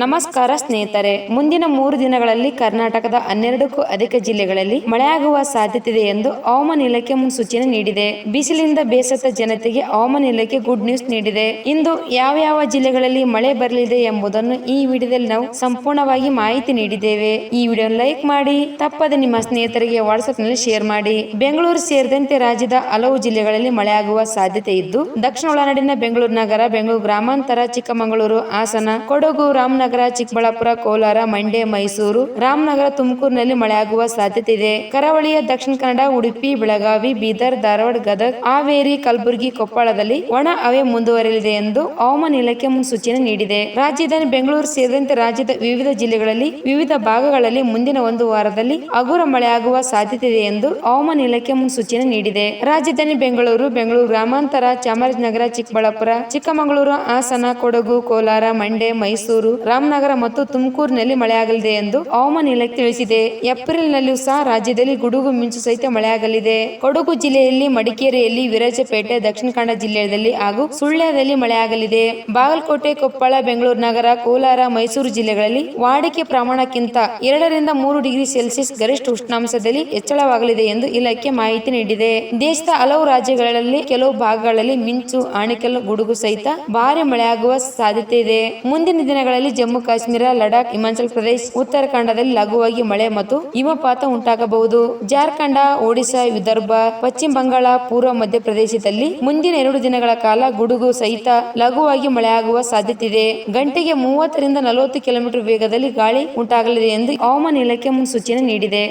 ನಮಸ್ಕಾರ ಸ್ನೇಹಿತರೆ, ಮುಂದಿನ ಮೂರು ದಿನಗಳಲ್ಲಿ ಕರ್ನಾಟಕದ ಹನ್ನೆರಡಕ್ಕೂ ಅಧಿಕ ಜಿಲ್ಲೆಗಳಲ್ಲಿ ಮಳೆಯಾಗುವ ಸಾಧ್ಯತೆ ಇದೆ ಎಂದು ಹವಾಮಾನ ಇಲಾಖೆ ಮುನ್ಸೂಚನೆ ನೀಡಿದೆ. ಬಿಸಿಲಿಂದ ಬೇಸತ್ತ ಜನತೆಗೆ ಹವಾಮಾನ ಇಲಾಖೆ ಗುಡ್ ನ್ಯೂಸ್ ನೀಡಿದೆ. ಇಂದು ಯಾವ ಯಾವ ಜಿಲ್ಲೆಗಳಲ್ಲಿ ಮಳೆ ಬರಲಿದೆ ಎಂಬುದನ್ನು ಈ ವಿಡಿಯೋದಲ್ಲಿ ನಾವು ಸಂಪೂರ್ಣವಾಗಿ ಮಾಹಿತಿ ನೀಡಿದ್ದೇವೆ. ಈ ವಿಡಿಯೋ ಲೈಕ್ ಮಾಡಿ, ತಪ್ಪದೆ ನಿಮ್ಮ ಸ್ನೇಹಿತರಿಗೆ ವಾಟ್ಸ್ಆಪ್ನಲ್ಲಿ ಶೇರ್ ಮಾಡಿ. ಬೆಂಗಳೂರು ಸೇರಿದಂತೆ ರಾಜ್ಯದ ಹಲವು ಜಿಲ್ಲೆಗಳಲ್ಲಿ ಮಳೆಯಾಗುವ ಸಾಧ್ಯತೆ ಇದ್ದು, ದಕ್ಷಿಣ ಒಳನಾಡಿನ ಬೆಂಗಳೂರು ನಗರ, ಬೆಂಗಳೂರು ಗ್ರಾಮಾಂತರ, ಚಿಕ್ಕಮಗಳೂರು, ಹಾಸನ, ಕೊಡಗು, ರಾಮನಗರ ಚಿಕ್ಕಬಳ್ಳಾಪುರ, ಕೋಲಾರ, ಮಂಡ್ಯ, ಮೈಸೂರು, ರಾಮನಗರ, ತುಮಕೂರಿನಲ್ಲಿ ಮಳೆಯಾಗುವ ಸಾಧ್ಯತೆ ಇದೆ ಕರಾವಳಿಯ ದಕ್ಷಿಣ ಕನ್ನಡ, ಉಡುಪಿ, ಬೆಳಗಾವಿ, ಬೀದರ್, ಧಾರವಾಡ, ಗದಗ, ಹಾವೇರಿ, ಕಲಬುರಗಿ, ಕೊಪ್ಪಳದಲ್ಲಿ ಒಣ ಹವೆ ಮುಂದುವರೆಯಲಿದೆ ಎಂದು ಹವಾಮಾನ ಇಲಾಖೆ ಮುನ್ಸೂಚನೆ ನೀಡಿದೆ. ರಾಜಧಾನಿ ಬೆಂಗಳೂರು ಸೇರಿದಂತೆ ರಾಜ್ಯದ ವಿವಿಧ ಜಿಲ್ಲೆಗಳಲ್ಲಿ ವಿವಿಧ ಭಾಗಗಳಲ್ಲಿ ಮುಂದಿನ ಒಂದು ವಾರದಲ್ಲಿ ಹಗುರ ಮಳೆಯಾಗುವ ಸಾಧ್ಯತೆ ಇದೆ ಎಂದು ಹವಾಮಾನ ಇಲಾಖೆ ಮುನ್ಸೂಚನೆ ನೀಡಿದೆ. ರಾಜಧಾನಿ ಬೆಂಗಳೂರು ಬೆಂಗಳೂರು ಗ್ರಾಮಾಂತರ, ಚಾಮರಾಜನಗರ, ಚಿಕ್ಕಬಳ್ಳಾಪುರ, ಚಿಕ್ಕಮಗಳೂರು, ಹಾಸನ, ಕೊಡಗು, ಕೋಲಾರ, ಮಂಡ್ಯ, ಮೈಸೂರು ರಾಮನಗರ ಮತ್ತು ತುಮಕೂರಿನಲ್ಲಿ ಮಳೆಯಾಗಲಿದೆ ಎಂದು ಹವಾಮಾನ ಇಲಾಖೆ ತಿಳಿಸಿದೆ. ಏಪ್ರಿಲ್ನಲ್ಲೂ ಸಹ ರಾಜ್ಯದಲ್ಲಿ ಗುಡುಗು ಮಿಂಚು ಸಹಿತ ಮಳೆಯಾಗಲಿದೆ. ಕೊಡಗು ಜಿಲ್ಲೆಯಲ್ಲಿ ಮಡಿಕೇರಿಯಲ್ಲಿ ವಿರಾಜಪೇಟೆ, ದಕ್ಷಿಣ ಕನ್ನಡ ಜಿಲ್ಲೆಯಲ್ಲಿ ಹಾಗೂ ಸುಳ್ಯದಲ್ಲಿ ಮಳೆಯಾಗಲಿದೆ. ಬಾಗಲಕೋಟೆ, ಕೊಪ್ಪಳ, ಬೆಂಗಳೂರು ನಗರ, ಕೋಲಾರ, ಮೈಸೂರು ಜಿಲ್ಲೆಗಳಲ್ಲಿ ವಾಡಿಕೆ ಪ್ರಮಾಣಕ್ಕಿಂತ ಎರಡರಿಂದ ಮೂರು ಡಿಗ್ರಿ ಸೆಲ್ಸಿಯಸ್ ಗರಿಷ್ಠ ಉಷ್ಣಾಂಶದಲ್ಲಿ ಹೆಚ್ಚಳವಾಗಲಿದೆ ಎಂದು ಇಲಾಖೆ ಮಾಹಿತಿ ನೀಡಿದೆ. ದೇಶದ ಹಲವು ರಾಜ್ಯಗಳಲ್ಲಿ ಕೆಲವು ಭಾಗಗಳಲ್ಲಿ ಮಿಂಚು, ಆಣಿಕಲ್ಲು, ಗುಡುಗು ಸಹಿತ ಭಾರಿ ಮಳೆಯಾಗುವ ಸಾಧ್ಯತೆ ಇದೆ. ಮುಂದಿನ ದಿನಗಳಲ್ಲಿ ಜಮ್ಮು ಕಾಶ್ಮೀರ, ಲಡಾಖ್, ಹಿಮಾಚಲ ಪ್ರದೇಶ, ಉತ್ತರಾಖಂಡದಲ್ಲಿ ಲಘುವಾಗಿ ಮಳೆ ಮತ್ತು ಹಿಮಪಾತ ಉಂಟಾಗಬಹುದು. ಜಾರ್ಖಂಡ, ಒಡಿಶಾ, ವಿದರ್ಭ, ಪಶ್ಚಿಮ ಬಂಗಾಳ, ಪೂರ್ವ ಮಧ್ಯಪ್ರದೇಶದಲ್ಲಿ ಮುಂದಿನ ಎರಡು ದಿನಗಳ ಕಾಲ ಗುಡುಗು ಸಹಿತ ಲಘುವಾಗಿ ಮಳೆಯಾಗುವ ಸಾಧ್ಯತೆ ಇದೆ ಗಂಟೆಗೆ ಮೂವತ್ತರಿಂದ ನಲವತ್ತು ಕಿಲೋಮೀಟರ್ ವೇಗದಲ್ಲಿ ಗಾಳಿ ಉಂಟಾಗಲಿದೆ ಎಂದು ಹವಾಮಾನ ಇಲಾಖೆ ಮುನ್ಸೂಚನೆ ನೀಡಿದೆ.